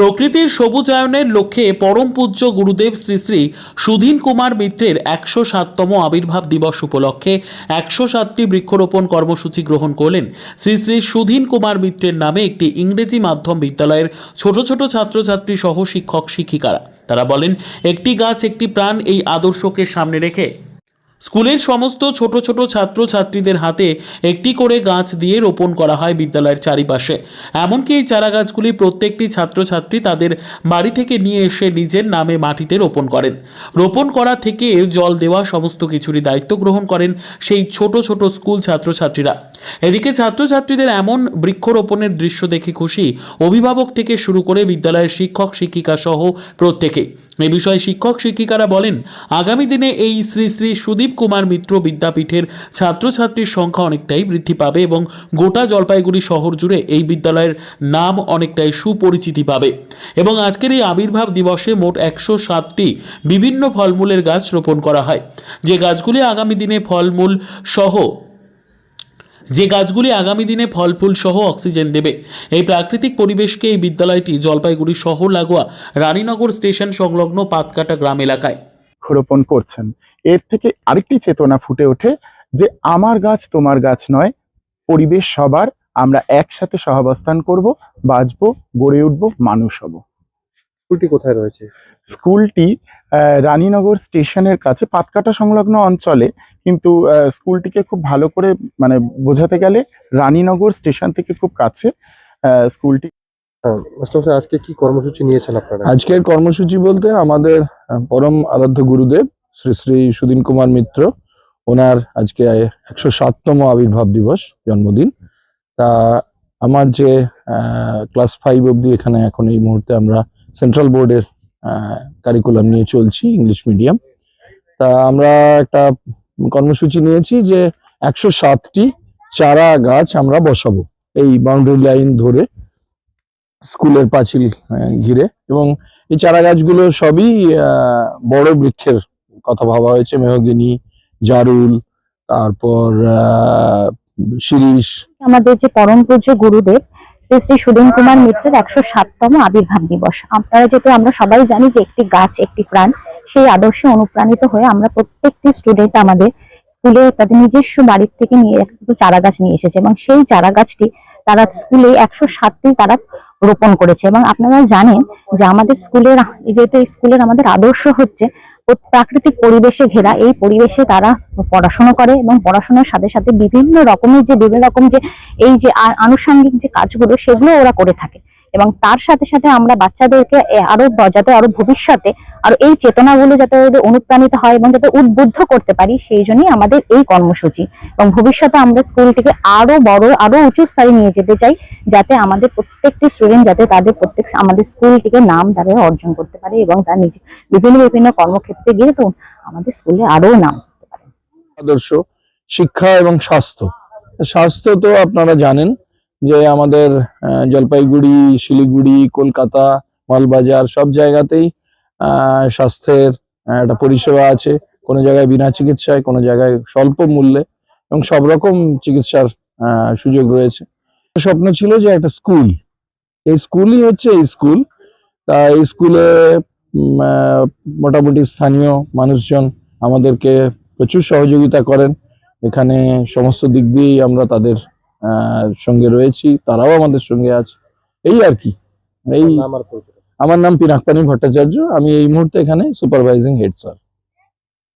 প্রকৃতির সবুজায়নের লক্ষ্যে পরম পূজ্য গুরুদেব শ্রী শ্রী সুধীন কুমার মিত্রের একশো সাততম আবির্ভাব দিবস উপলক্ষে একশো সাতটি বৃক্ষরোপণ কর্মসূচি গ্রহণ করলেন শ্রী শ্রী সুধীন কুমার মিত্রের নামে একটি ইংরেজি মাধ্যম বিদ্যালয়ের ছোট ছোট ছাত্রছাত্রী সহ শিক্ষক শিক্ষিকারা। তারা বলেন, একটি গাছ, একটি প্রাণ এই আদর্শকে সামনে রেখে স্কুলের সমস্ত ছোট ছোট ছাত্র ছাত্রীদের হাতে একটি করে গাছ দিয়ে রোপণ করা হয় বিদ্যালয়ের চারিপাশে। এমনকি এই চারা গাছগুলি প্রত্যেকটি ছাত্রছাত্রী তাদের বাড়ি থেকে নিয়ে এসে নিজের নামে মাটিতে রোপণ করেন। রোপণ করা থেকে জল দেওয়া সমস্ত কিছুরই দায়িত্ব গ্রহণ করেন সেই ছোট ছোট স্কুল ছাত্রছাত্রীরা। এদিকে ছাত্রছাত্রীদের এমন বৃক্ষরোপণের দৃশ্য দেখে খুশি অভিভাবক থেকে শুরু করে বিদ্যালয়ের শিক্ষক শিক্ষিকা সহ প্রত্যেকে। এ বিষয়ে শিক্ষক শিক্ষিকারা বলেন, আগামী দিনে এই শ্রী শ্রী সুদীপ কুমার মিত্র বিদ্যাপীঠের ছাত্রছাত্রীর সংখ্যা অনেকটাই বৃদ্ধি পাবে এবং গোটা জলপাইগুড়ি শহর জুড়ে এই বিদ্যালয়ের নাম অনেকটাই সুপরিচিতি পাবে। এবং আজকের এই আবির্ভাব দিবসে মোট একশো সাতটি বিভিন্ন ফলমূলের গাছ রোপণ করা হয়। যে গাছগুলি আগামী দিনে ফলমূল সহ যে গাছগুলি আগামী দিনে ফল ফুল সহ অক্সিজেন দেবে। এই প্রাকৃতিক পরিবেশকে এই বিদ্যালয়টি জলপাইগুড়ি শহর লাগোয়া রানীনগর স্টেশন সংলগ্ন পাতকাটা গ্রাম এলাকায়। বৃক্ষরোপণ করছেন। এর থেকে আরেকটি চেতনা ফুটে ওঠে যে আমার গাছ তোমার গাছ নয়, পরিবেশ সবার। আমরা একসাথে সহাবস্থান করব, বাঁচবো, গড়ে উঠবো, মানুষ হব। স্কুলটি কোথায় রয়েছে? স্কুলটি রানীনগর স্টেশনের কাছে পাতকাটা সংলগ্ন অঞ্চলে। কিন্তু আহ, স্কুলটিকে খুব ভালো করে মানে বোঝাতে গেলে রানীনগর স্টেশন থেকে খুব কাছে স্কুলটি। হ্যাঁ আজকে কি কর্মসূচি নিয়েছেন আপনারা? আজকের কর্মসূচি বলতে আমাদের আহ, পরম আরাধ্য গুরুদেব শ্রী শ্রী সুদিন কুমার মিত্র ওনার আজকে একশো সাততম আবির্ভাব দিবস জন্মদিন। তা আমার যে ক্লাস ফাইভ অবধি এখানে এখন এই মুহূর্তে আমরা সেন্ট্রাল বোর্ডের কারিকুলাম নিয়ে চলছি ইংলিশ মিডিয়াম তা আমরা একটা কর্মসূচি নিয়েছি যে একশো সাতটি চারা গাছ আমরা বসাবো এই বাউন্ডারি লাইন ধরে স্কুলের পাঁচিল ঘিরে। এবং এই চারা গাছগুলো সবই বড় বৃক্ষের কথা ভাবা হয়েছে। মেহগিনি, জারুল, তারপর শিরীষ। আমাদের যে পরম পূজ্য গুরুদেব শ্রী শ্রী সুদীন কুমার মিত্রের একশো সাততম আবির্ভাব দিবস। আপনারা যেহেতু, আমরা সবাই জানি যে একটি গাছ, একটি প্রাণ, সেই আদর্শে অনুপ্রাণিত হয়ে আমরা প্রত্যেকটি স্টুডেন্ট আমাদের স্কুলে তাদের নিজস্ব বাড়ির থেকে নিয়ে একটু চারা গাছ নিয়ে এসেছে এবং সেই চারা গাছটি তারা স্কুলে একশো সাতটি তারা রোপণ করেছে এবং আপনারা জানেন যে আমাদের স্কুলের যেহেতু স্কুলের আমাদের আদর্শ হচ্ছে প্রাকৃতিক পরিবেশে ঘেরা, এই পরিবেশে তারা পড়াশোনা করে এবং পড়াশোনার সাথে সাথে বিভিন্ন রকমের যে বিভিন্ন রকম যে এই যে আনুষঙ্গিক যে কাজগুলো সেগুলো ওরা করে থাকে। এবং তার সাথে সাথে আমরা বাচ্চাদেরকে আরও যাতে আরও ভবিষ্যতে আর এই চেতনাগুলো যাতে ওদের অনুপ্রাণিত হয় এবং যাতে উদ্বুদ্ধ করতে পারি, সেই জন্যই আমাদের এই কর্মসূচি। এবং ভবিষ্যতে আমরা স্কুলটিকে আরও বড়, আরও উঁচু স্তরে নিয়ে যেতে চাই, যাতে আমাদের প্রত্যেকটি স্টুডেন্ট যাতে তাদের প্রত্যেক, আমাদের স্কুলটিকে নাম তারা অর্জন করতে পারে এবং তার নিজে, বিভিন্ন বিভিন্ন কর্মক্ষেত্রে গিয়ে তো আমাদের স্কুলে আরও নাম পারে। আদর্শ শিক্ষা এবং স্বাস্থ্য। স্বাস্থ্য তো আপনারা জানেন যে আমাদের জলপাইগুড়ি, শিলিগুড়ি, কলকাতা, মালবাজার সব জায়গাতেই স্বাস্থ্যের একটা পরিষেবা আছে। কোনো জায়গায় বিনা চিকিৎসায়, কোনো জায়গায় স্বল্প মূল্যে এবং সব রকম চিকিৎসার সুযোগ রয়েছে। স্বপ্ন ছিল যে একটা স্কুল। এই স্কুলই হচ্ছে এই স্কুল। তা এই স্কুলে মোটামুটি স্থানীয় মানুষজন আমাদেরকে প্রচুর সহযোগিতা করেন। এখানে সমস্ত দিক দিয়েই আমরা তাদের সঙ্গে রয়েছি তারাও আমাদের সঙ্গে আছে। এই আর কি। এই আমার নাম পিনাকপানি ভট্টাচার্য আমি এই মুহূর্তে এখানে সুপারভাইজিং হেড স্যার